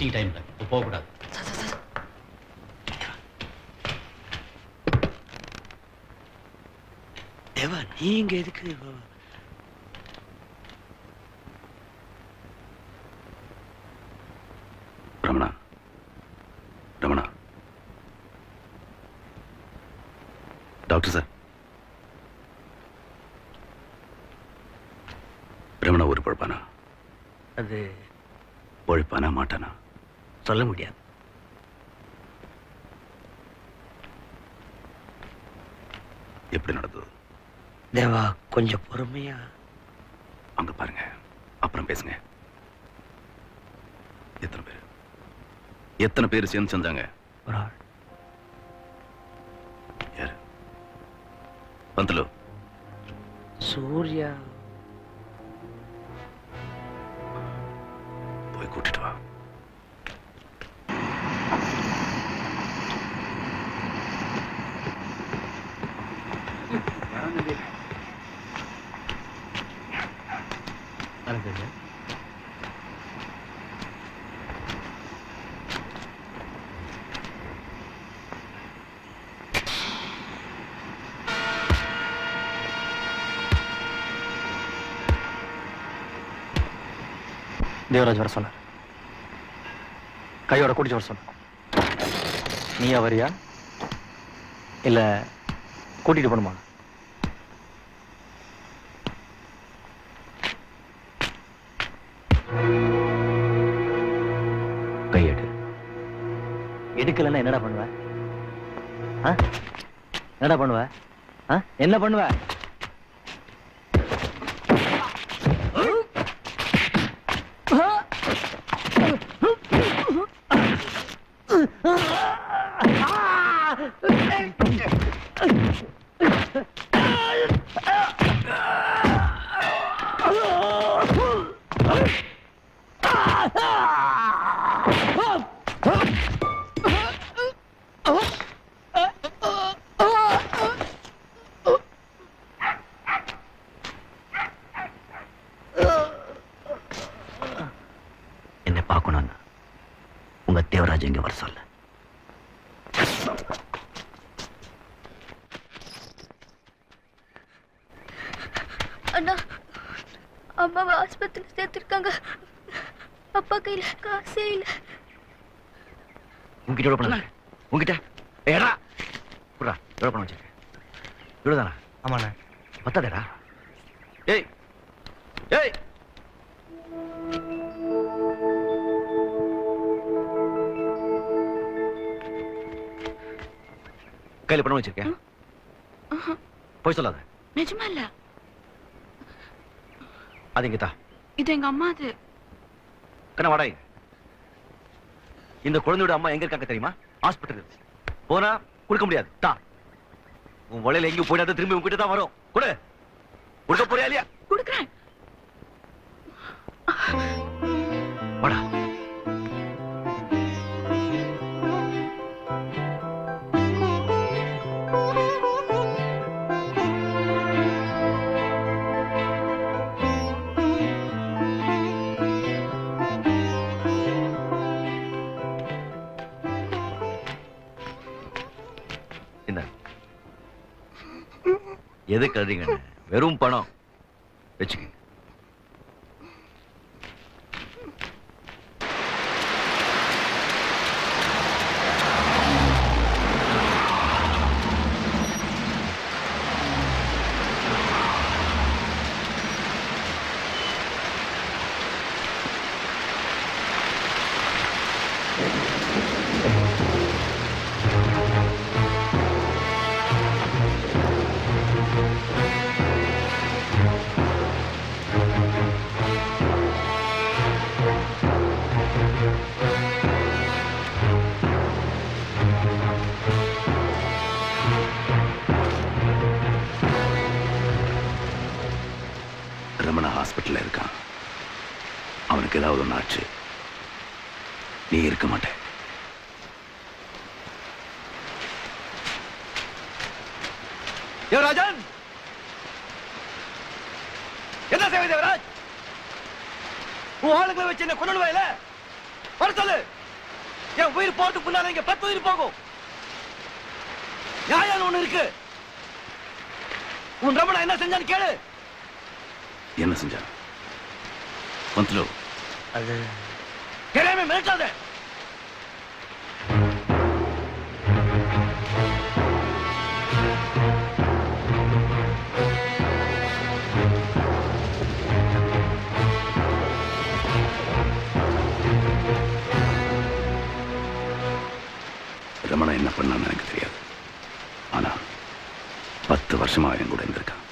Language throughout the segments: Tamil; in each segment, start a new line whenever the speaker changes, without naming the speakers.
வெஸ்டிங் டைம்ல இப்போ போகக்கூடாது.
தேவா நீங்க எதுக்கு?
ரமணா. ரமணா. Doctor sir. ரமணா ஒரு பொழப்பானா?
அது
பொழைப்பானா மாட்டானா?
சொல்ல முடியாது.
எப்படி நடந்தது?
தேவா கொஞ்சம் பொறுமையா.
அங்க பாருங்க. அப்புறம் பேசுங்க. எத்தனை பேர்? எத்தனை பேர் சேர்ந்து செஞ்சாங்க?
ஒரு ஆள்.
யாரு? பந்தலு.
சூர்யா.
போய் கூட்டிட்டு வா.
தேவராஜ் வர சொன்னார். கையோட கூட்டிட்டு வர சொன்னார். நீயா வரியா? இல்ல கூட்டிட்டு போணுமா எடுக்கலன்னா என்னடா பண்ணுவ? ஆ? என்னடா பண்ணுவ? என்ன பண்ணுவ?
பார்க்கணும்னு. உங்க தேவராஜ் இங்க வர சொல்ல.
அண்ணா அம்மாவை ஆஸ்பத்திரியில் சேர்த்துருக்காங்க. அப்பா கையில் காசே இல்லை.
உங்ககிட்ட இருக்கு? உங்ககிட்ட ஏடா! புடா எவ்வளவு பணம் வச்சிருக்க? இவ்வளவுதானா?
ஆமாண்ணே.
பத்தாதேடா. ஏய்! ஏய்! கையில பணம் வச்சிருக்கேன். போய் சொல்லாத.
நிஜமா இல்ல?
அது இங்க தா
இது எங்க அம்மா அது.
கண்ணா வாடா. இந்த குழந்தையோட அம்மா எங்க இருக்காங்க தெரியுமா? ஹாஸ்பிட்டல் போனா கொடுக்க முடியாது. தா. உன் வலையில எங்கேயும் போயிடாத திரும்பி உங்ககிட்ட தான் வரும். கொடு. கொடுக்க போறியா இல்லையா?
கொடுக்குறேன்.
எது கழுறீங்க வெறும் பணம்.
வச்சுக்கோங்க. இருக்க மாட்டே
தேவராஜன் என்ன சேவை தேவராஜ்? உன் ஆளுங்களை வச்சு என்ன கொண்டு இல்ல? வர சொல்லு! என் உயிர் போறதுக்கு முன்னால இங்க பத்து உயிர் போகும். நியாயம் ஒண்ணு இருக்கு. உன் ரமணா என்ன செஞ்சான்னு கேளு.
என்ன செஞ்சா பந்துலு
அது
கிடையாம மிரட்டாத.
ரமணா என்ன பண்ணான்னு எனக்கு தெரியாது. ஆனா பத்து வருஷமா என் கூட இருந்திருக்கான்.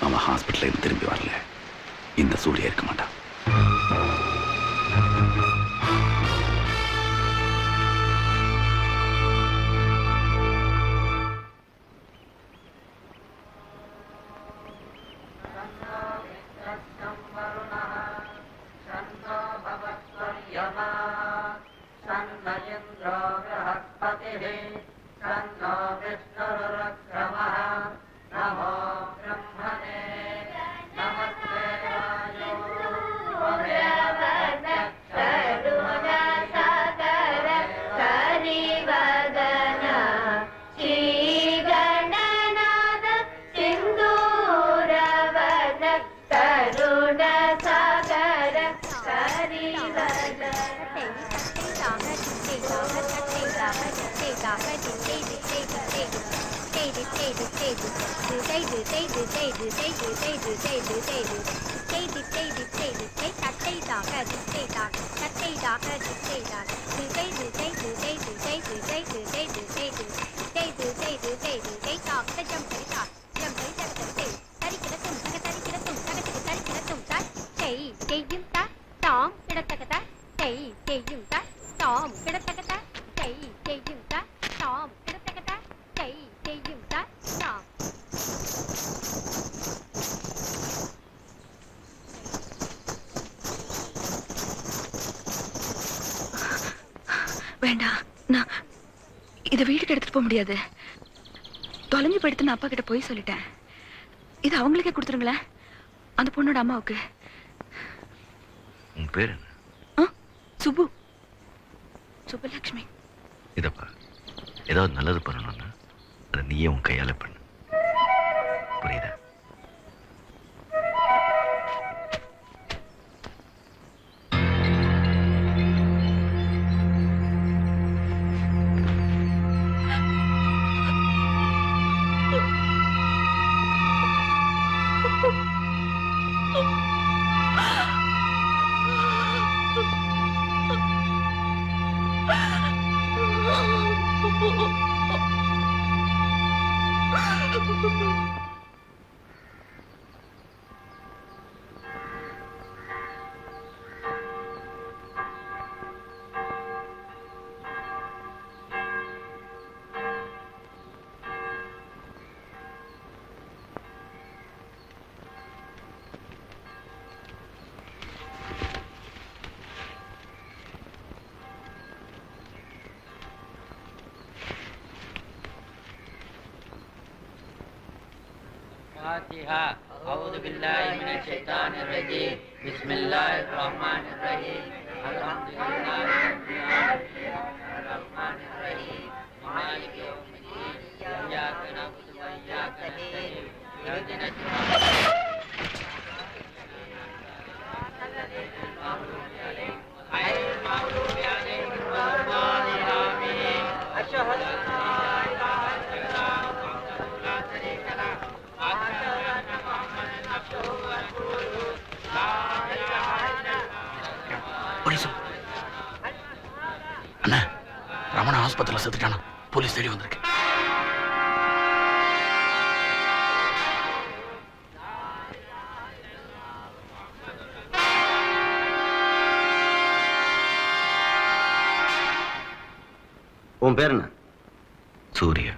அவன் ஹாஸ்பிட்டல்ல இருந்து திரும்பி வரல. இந்த சூழ்நிலை இருக்க மாட்டான்.
செய்யும்
இதை வீட்டுக்கு எடுத்துட்டு போக முடியாது. தொலைஞ்சு போயிடுத்து நான் அப்பா கிட்ட போய் சொல்லிட்டேன். இது அவங்களுக்கே கொடுத்துருங்களேன். அந்த பொண்ணோட அம்மாவுக்கு.
உன் பேர் என்ன?
ஆ சுப்பு. சுப்புலட்சுமி
இதப்பா ஏதாவது நல்லது பண்ணணும்னா அதை நீயே உன் கையால பண்ணு. புரியுதா?
फातिहा अऊद बिल्लाजी बिस्मिल्लाहमानिर्रहीम अल्हम्दुलिल्लाह मालिक यौमिद्दीन। इय्याक नअबुदु व
इय्याक नस्तईन ஆஸ்பத்திரியில் செத்துட்டானா போலீஸ் தேடி வந்திருக்கு
உன் பேர் என்ன?
சூர்யா.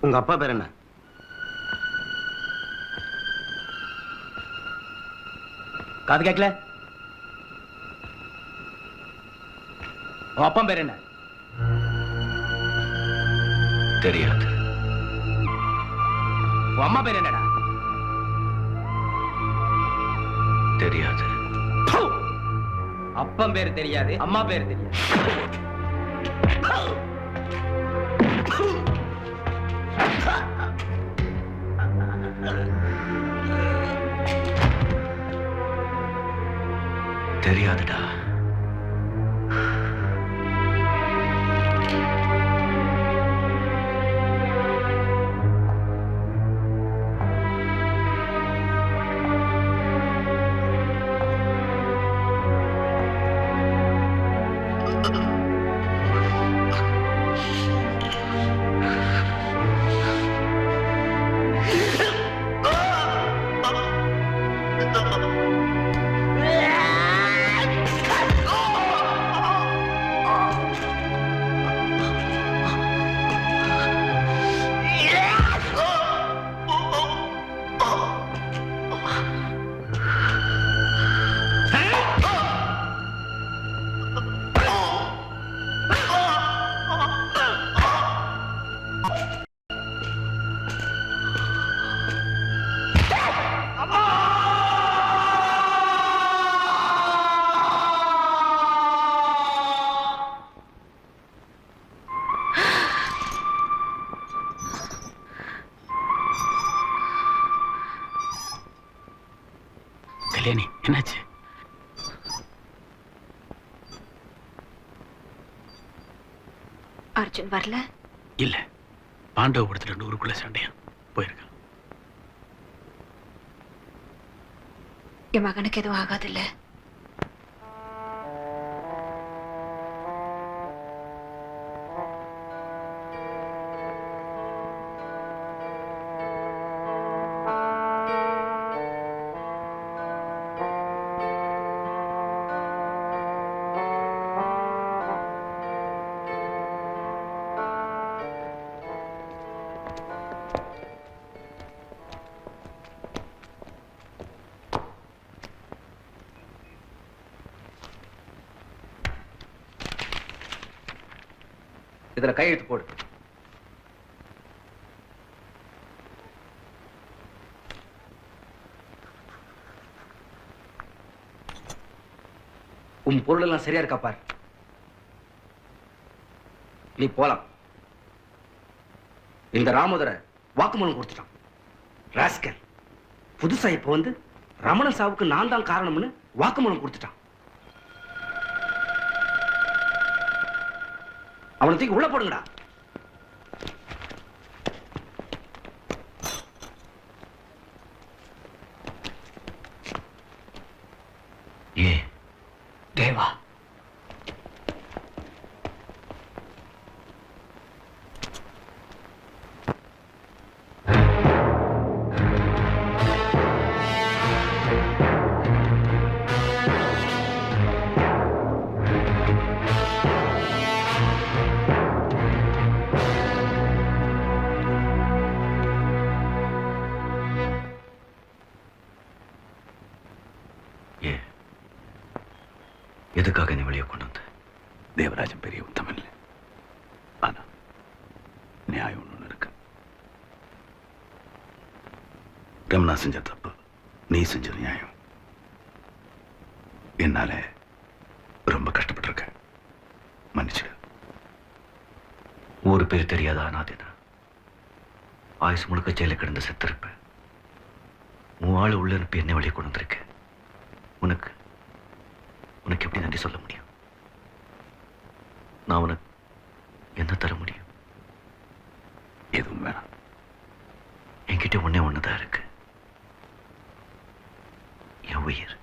உங்க அப்பா பேர் என்ன? காது கேட்கல? உன் அப்பா பேர் என்ன?
தெரியாது.
அம்மா பேர் என்னடா?
தெரியாது.
ப்பு! அப்பன் பேர் தெரியாது அம்மா பேர் தெரியாது.
தெரியாதுடா.
った
のだ。வரல?
இல்ல. பாண்டவபுரத்துல நூறுக்குள்ள சண்டையா? போயிருக்கான்.
என் மகனுக்கு எதுவும் ஆகாதுல்ல?
இதுல கையெழுத்து போடு. உன் பொருள் எல்லாம் சரியா இருக்கா பாரு. நீ போலாம். இந்த ராமோதர வாக்குமூலம் கொடுத்துட்டான். ராஸ்கல் புதுசா இப்ப வந்து ரமண சாவுக்கு நான் தான் காரணம்னு வாக்குமூலம் கொடுத்துட்டான். அவனை தூக்கி உள்ள போடுங்கடா. ஏ
தேவா.
எதுக்காக நீ வெளியே கொண்டு வந்த?
தேவராஜன் பெரிய உத்தமன் இல்லை. ஆனா நியாயம் ஒண்ணு இருக்கு. ரமணா செஞ்ச தப்பு நீ செஞ்ச நியாயம். என்னால ரொம்ப கஷ்டப்பட்டிருக்க. மன்னிச்சிடு.
ஊரு பேர் தெரியாத அனாதினா ஆயுசு முழுக்க ஜெயில கிடந்து செத்திருப்பேன். உன் ஆளு உள்ள அனுப்பி என்ன வெளியே கொண்டு வந்திருக்க. உனக்கு உனக்கு எப்படி நன்றி சொல்ல முடியும்? நான் உனக்கு என்ன தர முடியும்?
எதுவும் வேணாம்.
என்கிட்ட ஒண்ணே ஒண்ணுதான் இருக்கு. என் உயிர்.